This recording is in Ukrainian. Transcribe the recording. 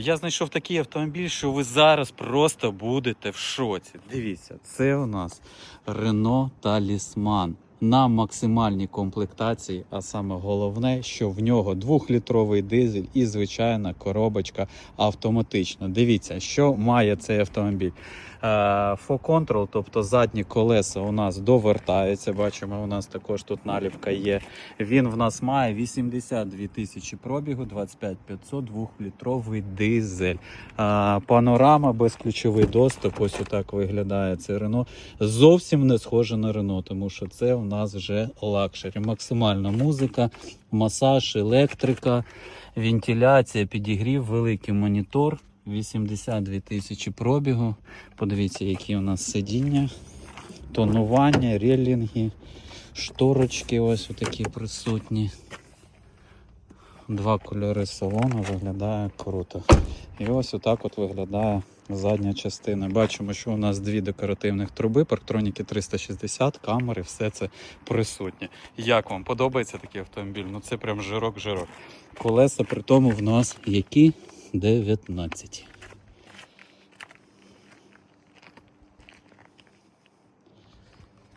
Я знайшов такий автомобіль, що ви зараз просто будете в шоці. Дивіться, це у нас Renault Talisman на максимальній комплектації, а саме головне, що в нього двохлітровий дизель і звичайна коробочка автоматична. Дивіться, що має цей автомобіль. Е, For Control, тобто задні колеса у нас довертаються. Бачимо, у нас також тут наліпка є. Він в нас має 82 тисячі пробігу, 25 500, двохлітровий дизель. А, панорама, безключовий доступ. Ось отак виглядає це Рено. Зовсім не схоже на Рено, тому що це у нас вже лакшері. Максимальна музика, масаж, електрика, вентиляція, підігрів, великий монітор. 82 тисячі пробігу. Подивіться, які у нас сидіння, тонування, релінги, шторочки ось такі присутні. Два кольори салону виглядає круто. І ось отак от виглядає задня частина. Бачимо, що у нас дві декоративних труби, парктроніки 360, камери, все це присутнє. Як вам подобається такий автомобіль? Ну це прям жирок-жирок. Колеса при тому в нас які 19.